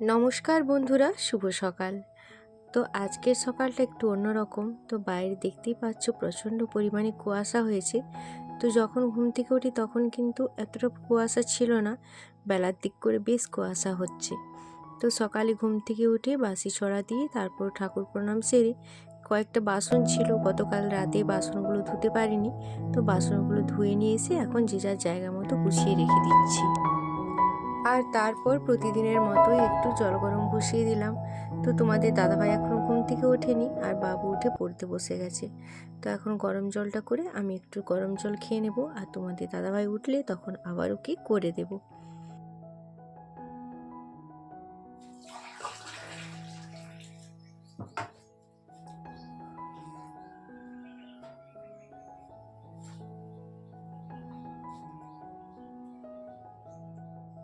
নমস্কার বন্ধুরা শুভ সকাল। তো আজকের সকালটা একটু অন্যরকম। তো বাইরে দেখতেই পাচ্ছ প্রচণ্ড পরিমাণে কুয়াশা হয়েছে। তো যখন ঘুম থেকে উঠি তখন কিন্তু এতটা কুয়াশা ছিল না, বেলার দিক করে বেশ কুয়াশা হচ্ছে। তো সকালে ঘুম থেকে উঠে বাসি ছড়া দিয়ে তারপর ঠাকুর প্রণাম সেরে কয়েকটা বাসন ছিল। গতকাল রাতে বাসনগুলো ধুতে পারিনি, তো বাসনগুলো ধুয়ে নিয়ে এসে এখন যে যার জায়গা মতো গুছিয়ে রেখে দিচ্ছি। আর তারপর প্রতিদিনের মতোই একটু জল গরম বসিয়ে দিলাম। তো তোমাদের দাদাভাই এখনও ঘুম থেকে ওঠেনি আর বাবু উঠে পড়তে বসে গেছে। তো এখন গরম জলটা করে আমি একটু গরম জল খেয়ে নেব আর তোমাদের দাদাভাই উঠলে তখন আবার ওকে করে দেব?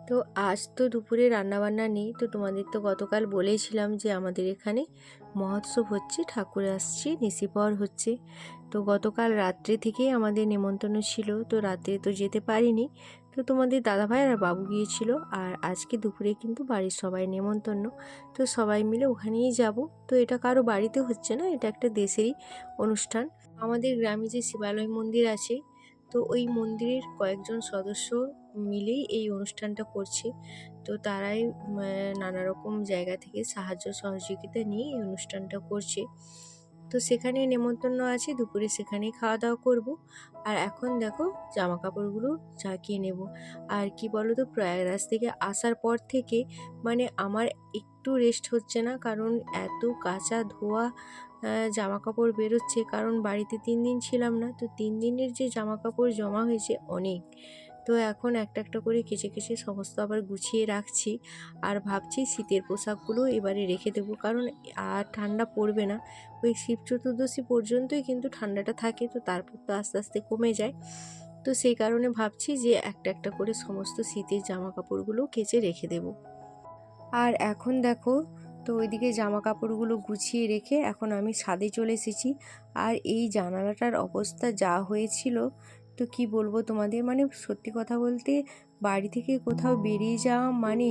তো আজ তো দুপুরে রান্নাবান্না নেই, তো তোমাদের তো গতকাল বলেইছিলাম যে আমাদের এখানে মহোৎসব হচ্ছে, ঠাকুর আসছে নিশিপর হচ্ছে। তো গতকাল রাত্রে থেকেই আমাদের নেমন্তন্ন ছিল, তো রাত্রে তো যেতে পারিনি। তো তোমাদের দাদাভাই আর বাবু গিয়েছিল, আর আজকে দুপুরে কিন্তু বাড়ির সবাই নেমন্তন্ন। তো সবাই মিলে ওখানেই যাব। তো এটা কারও বাড়িতে হচ্ছে না, এটা একটা দেশেরই অনুষ্ঠান। আমাদের গ্রামে যে শিবালয় মন্দির আছে, তো ওই মন্দিরের কয়েকজন সদস্য মিলেই এই অনুষ্ঠানটা করছে। তো তারাই নানা রকম জায়গা থেকে সাহায্য সহযোগিতা নিয়ে এই অনুষ্ঠানটা করছে। তো সেখানে নেমন্তন্ন আছে, দুপুরে সেখানেই খাওয়া দাওয়া করব। আর এখন দেখো জামা কাপড়গুলো ঝাঁকিয়ে নেব। আর কি বলো তো প্রয়াগরাজ থেকে আসার পর থেকে মানে আমার একটু রেস্ট হচ্ছে না, কারণ এত কাঁচা ধোয়া জামা কাপড় বেরোচ্ছে। কারণ বাড়িতে তিন দিন ছিলাম না, তো তিন দিনের যে জামা কাপড় জমা হয়েছে অনেক। তো এখন একটা একটা করে কেচে কেচে সমস্ত আবার গুছিয়ে রাখছি। আর ভাবছি শীতের পোশাকগুলো এবারে রেখে দেবো। কারণ আর ঠান্ডা পড়বে না। ওই শিব চতুর্দশী পর্যন্তই কিন্তু ঠান্ডাটা থাকে, তো তারপর তো আস্তে আস্তে কমে যায়। তো সেই কারণে ভাবছি যে একটা একটা করে সমস্ত শীতের জামা কাপড়গুলো কেচে রেখে দেবো। আর এখন দেখো, তো ওইদিকে জামা কাপড়গুলো গুছিয়ে রেখে এখন আমি ছাদে চলে এসেছি। আর এই জানালাটার অবস্থা যা হয়েছিল তো কি বলব তোমাদের? মানে সত্যি কথা বলতে বাড়ি থেকে কোথাও বেরিয়ে যাওয়া মানে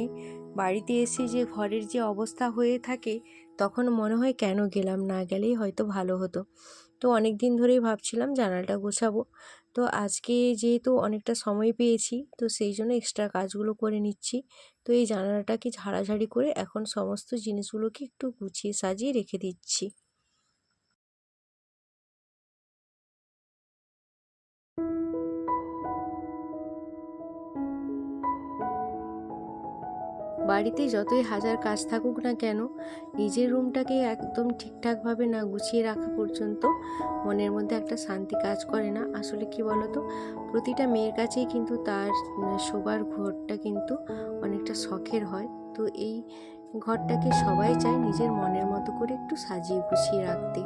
বাড়িতে এসে যে ঘরের যে অবস্থা হয়ে থাকে, তখন মনে হয় কেন গেলাম? না গেলেই হয়তো ভালো হতো। তো অনেক দিন ধরেই ভাবছিলাম জানালাটা গোছাবো। তো আজকে যেহেতু অনেকটা সময় পেয়েছি, তো সেই জন্য এক্সট্রা কাজগুলো করে নিচ্ছি। তো এই জানালাটাকে ঝাড়াঝাড়ি করে এখন সমস্ত জিনিসগুলোকে একটু গুছিয়ে সাজিয়ে রেখে দিচ্ছি। বাড়িতে যতই হাজার কাজ থাকুক না কেন, নিজের রুমটাকে একদম ঠিকঠাকভাবে না গুছিয়ে রাখা পর্যন্ত মনের মধ্যে একটা শান্তি কাজ করে না। আসলে কি বলতো? প্রতিটা মেয়ের কাছেই কিন্তু তার শোবার ঘরটা কিন্তু অনেকটা শখের হয়। তো এই ঘরটাকে সবাই চায় নিজের মনের মতো করে একটু সাজিয়ে গুছিয়ে রাখতে।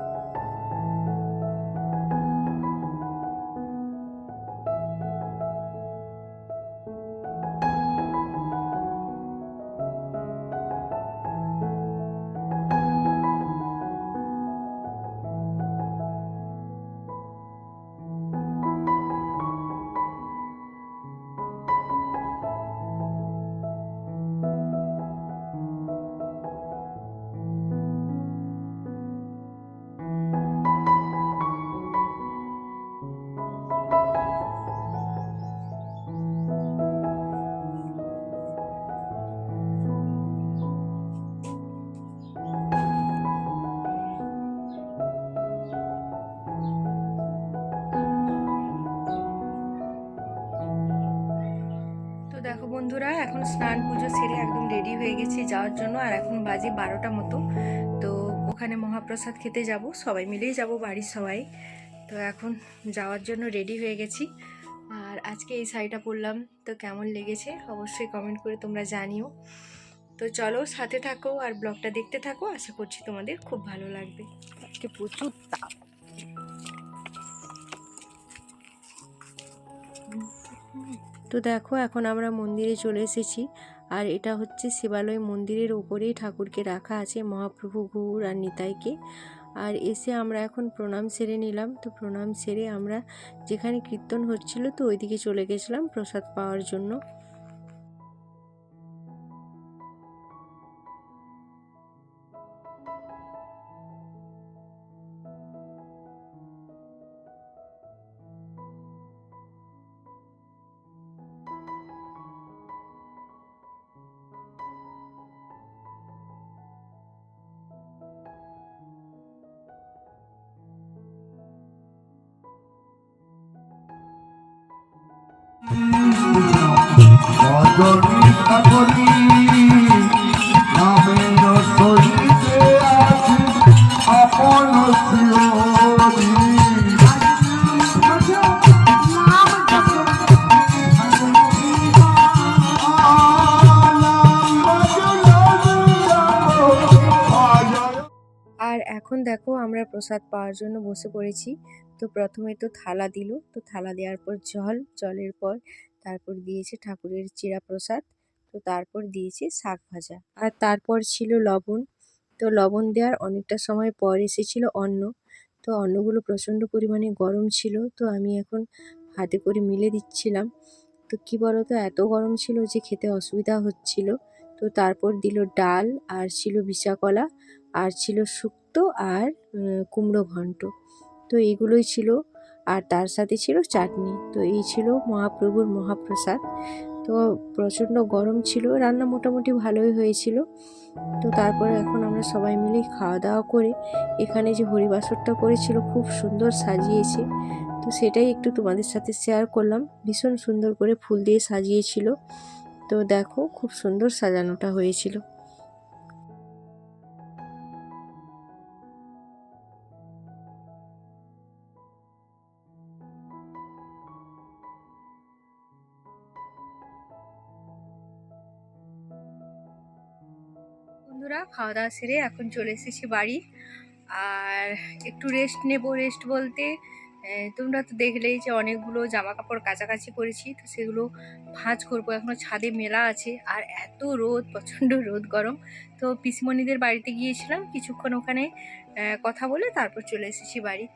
স্নান পুজো সেরে একদম রেডি হয়ে গেছি যাওয়ার জন্য, আর এখন বাজে বারোটা মতো। তো ওখানে মহাপ্রসাদ খেতে যাব, সবাই মিলেই যাব, বাড়ির সবাই। তো এখন যাওয়ার জন্য রেডি হয়ে গেছি। আর আজকে এই শাড়িটা পরলাম, তো কেমন লেগেছে অবশ্যই কমেন্ট করে তোমরা জানিও। তো চলো সাথে থাকো আর ব্লগটা দেখতে থাকো, আশা করছি তোমাদের খুব ভালো লাগবে। আজকে প্রচুর তাপ। Mm-hmm. তো দেখো, এখন আমরা মন্দিরে চলে এসেছি। আর এটা হচ্ছে শিবালয় মন্দিরের ওপরেই ঠাকুরকে রাখা আছে মহাপ্রভু, গৌর আর নিতাইকে। আর এসে আমরা এখন প্রণাম সেরে নিলাম। তো প্রণাম সেরে আমরা যেখানে কীর্তন হচ্ছিল তো ওইদিকে চলে গেছিলাম প্রসাদ পাওয়ার জন্য। আর এখন দেখো আমরা প্রসাদ পাওয়ার জন্য বসে পড়েছি। তো প্রথমে তো থালা দিল, তো থালা দেওয়ার পর জল, জলের পর তারপর দিয়েছে ঠাকুরের চিরা প্রসাদ তো তারপর দিয়েছে শাক ভাজা। আর তারপর ছিল লবণ, তো লবণ দেওয়ার অনেকটা সময় পর এসেছিল অন্ন, তো অন্নগুলো প্রচণ্ড পরিমাণে গরম ছিল, তো আমি এখন হাতে করে মিলে দিচ্ছিলাম। তো কি বলতো, এত গরম ছিল যে খেতে অসুবিধা হচ্ছিল। তো তারপর দিল ডাল, আর ছিল বিচা কলা আর ছিল শুক্তো, আর কুমড়ো ঘন্ট। তো এগুলোই ছিল আর তার সাথে ছিল চাটনি। তো এই ছিল মহাপ্রভুর মহাপ্রসাদ। তো প্রচণ্ড গরম ছিল, রান্না মোটামুটি ভালোই হয়েছিল। তো তারপরে এখন আমরা সবাই মিলে খাওয়া দাওয়া করে এখানে যে হরিবাসরটা করেছিল খুব সুন্দর সাজিয়েছে। তো সেটাই একটু তোমাদের সাথে শেয়ার করলাম। ভীষণ সুন্দর করে ফুল দিয়ে সাজিয়েছিল। তো দেখো, খুব সুন্দর সাজানোটা হয়েছিল। বন্ধুরা খাওয়া দাওয়া সেরে এখন চলে এসেছি বাড়ি। আর একটু রেস্ট নেব রেস্ট বলতে তোমরা তো দেখলেই যে অনেকগুলো জামা কাপড় কাছাকাছি করেছি তো সেগুলো ভাঁজ করব। এখনও ছাদে মেলা আছে, আর এত রোদ, প্রচণ্ড রোদ, গরম। তো পিসমণিদের বাড়িতে গিয়েছিলাম, কিছুক্ষণ ওখানে কথা বলে তারপর চলে এসেছি বাড়ি।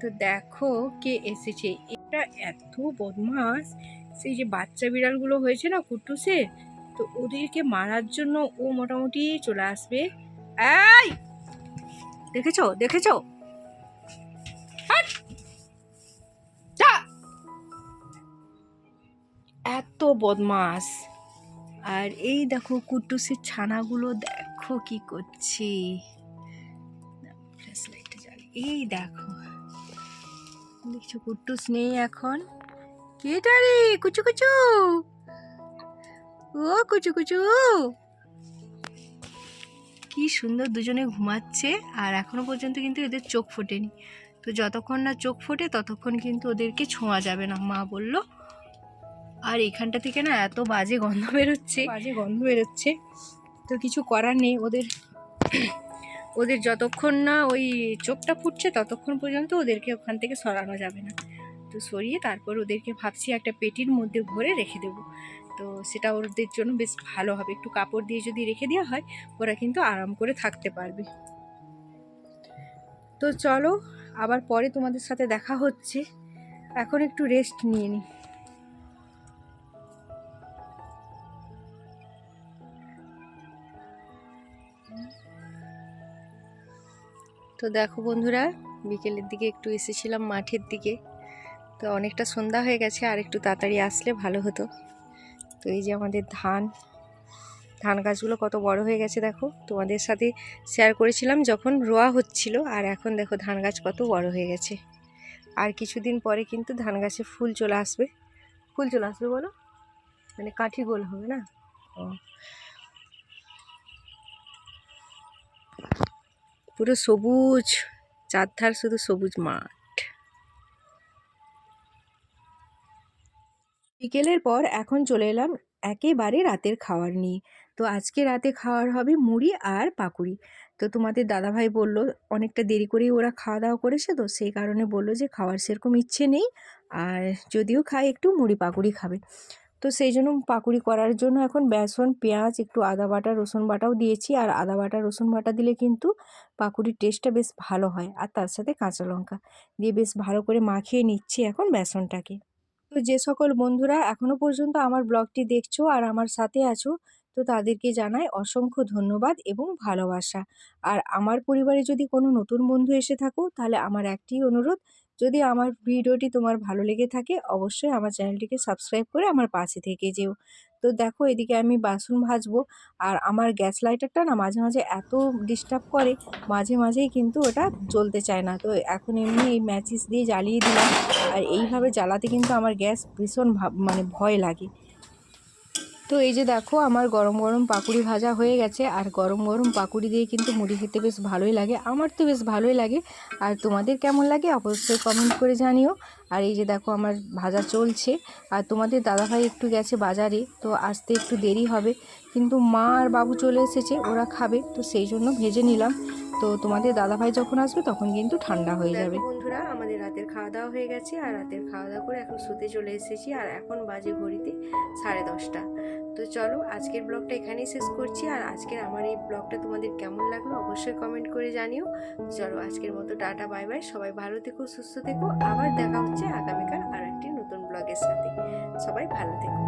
তো দেখো কে এসেছে। এটা এত বদমাস সেই যে বাচ্চা বিড়ালগুলো হয়েছে না, কুট্টুসে? তো ওদেরকে মারার জন্য ও মোটামুটি চলে আসবে। দেখেছ? দেখেছ! এত বদমাস। আর এই দেখো কুট্টুসের ছানাগুলো দেখো কি করছি। এই দেখো। দেখছ কুট্টুস নেই এখন। কেটা রে? কুচু কুচু! ও, কুচু কুচু। কি সুন্দর দুজনে ঘুমাচ্ছে, আর এখনও পর্যন্ত কিন্তু এদের চোখ ফোটেনি। তো যতক্ষণ না চোখ ফোটে, ততক্ষণ কিন্তু ওদেরকে ছোঁয়া যাবে না, মা বলল। আর এখানটা থেকে না এত বাজে গন্ধ বেরোচ্ছে। বাজে গন্ধ বেরোচ্ছে। তো কিছু করার নেই, ওদের ওদের যতক্ষণ না ওই চোখটা ফুটছে, ততক্ষণ পর্যন্ত ওদেরকে ওখান থেকে সরানো যাবে না। তো সরিয়ে তারপর ওদেরকে ভাবছি একটা পেটির মধ্যে ভরে রেখে দেবো। তো সেটা ওদের জন্য বেশ ভালো হবে। একটু কাপড় দিয়ে যদি রেখে দেওয়া হয়, ওরা কিন্তু আরাম করে থাকতে পারবে। তো চলো, আবার পরে তোমাদের সাথে দেখা হচ্ছে। এখন একটু রেস্ট নিয়ে নিই তো দেখো বন্ধুরা, বিকেলের দিকে একটু এসেছিলাম মাঠের দিকে। তো অনেকটা সন্ধ্যা হয়ে গেছে, আর একটু তাড়াতাড়ি আসলে ভালো হতো। তো এই যে আমাদের ধান ধান গাছগুলো কত বড় হয়ে গেছে দেখো। তোমাদের সাথে শেয়ার করেছিলাম যখন রোয়া হচ্ছিল, আর এখন দেখো ধান গাছ কত বড় হয়ে গেছে। আর কিছুদিন পরে কিন্তু ধান গাছে ফুল চলে আসবে। ফুল চলে আসবে বলো? মানে কাঠি গোল হবে না? ও। পুরো সবুজ, চারধার শুধু সবুজ মাঠ। বিকেলের পর এখন চলে এলাম একেবারে রাতের খাওয়ার নিয়ে। তো আজকে রাতে খাওয়ার হবে মুড়ি আর পাকুড়ি। তো তোমাদের দাদাভাই বলল, অনেকটা দেরি করেই ওরা খাওয়া দাওয়া করেছে তো, সেই কারণে বলল যে খাওয়ার সেরকম ইচ্ছে নেই, আর যদিও খায়, একটু মুড়ি পাকুড়ি খাবে। তো সেই জন্য পাকুড়ি করার জন্য এখন বেসন, পেঁয়াজ, একটু আদা বাটা, রসুন বাটাও দিয়েছি। আর আদা বাটা, রসুন বাটা দিলে কিন্তু পাকুড়ির টেস্টটা বেশ ভালো হয়। আর তার সাথে কাঁচা লঙ্কা। দিয়ে বেশ ভালো করে মাখিয়ে নিচ্ছি এখন বেসনটাকে। তো যে সকল বন্ধুরা এখনও পর্যন্ত আমার ব্লগটি দেখছ আর আমার সাথে আছো, তো তাদেরকে জানাই অসংখ্য ধন্যবাদ এবং ভালোবাসা। আর আমার পরিবারে যদি কোনো নতুন বন্ধু এসে থাকো, তাহলে আমার একটি অনুরোধ যদি আমার ভিডিওটি তোমার ভালো লেগে থাকে, অবশ্যই আমার চ্যানেলটিকে সাবস্ক্রাইব করে আমার পাশে থেকে যেও। তো দেখো, এদিকে আমি বাসন ভাজবো আর আমার গ্যাস লাইটারটা না মাঝে মাঝে এত ডিস্টার্ব করে, মাঝে মাঝেই কিন্তু ওটা জ্বলতে চায় না। তো এখন এমনি এই ম্যাচিস দিয়ে জ্বালিয়ে দিলাম আর এইভাবে জ্বালাতে কিন্তু আমার গ্যাস ভীষণ মানে ভয় লাগে। তো এই যে দেখো আমার গরম গরম পাকুড়ি ভাজা হয়ে গেছে। আর গরম গরম পাকুড়ি দিয়ে কিন্তু মুড়ি খেতে বেশ ভালোই লাগে। আমার তো বেশ ভালোই লাগে। আর তোমাদের কেমন লাগে অবশ্যই কমেন্ট করে জানিও। আর এই যে দেখো আমার ভাজা চলছে। আর তোমাদের দাদাভাই একটু গেছে বাজারে তো আসতে একটু দেরি হবে। কিন্তু মা আর বাবু চলে এসেছে ওরা খাবে। তো সেই জন্য ভেজে নিলাম। তো তোমাদের দাদাভাই যখন আসবে তখন কিন্তু ঠান্ডা হয়ে যাবে। বন্ধুরা আমাদের রাতের খাওয়া দাওয়া হয়ে গেছে। আর রাতের খাওয়া দাওয়া করে এখন শুতে চলে এসেছি। আর এখন বাজে ঘড়িতে সাড়ে দশটা। তো চলো আজকের ব্লগটা এখানেই শেষ করছি আর আজকের আমার এই ব্লগটা তোমাদের কেমন লাগল অবশ্যই কমেন্ট করে জানিও। চলো আজকের মতো টাটা বাই বাই সবাই ভালো থেকো, সুস্থ থেকো। আবার দেখা হচ্ছে আগামীকাল আর একটি নতুন ব্লগের সাথে। সবাই ভালো থেকো।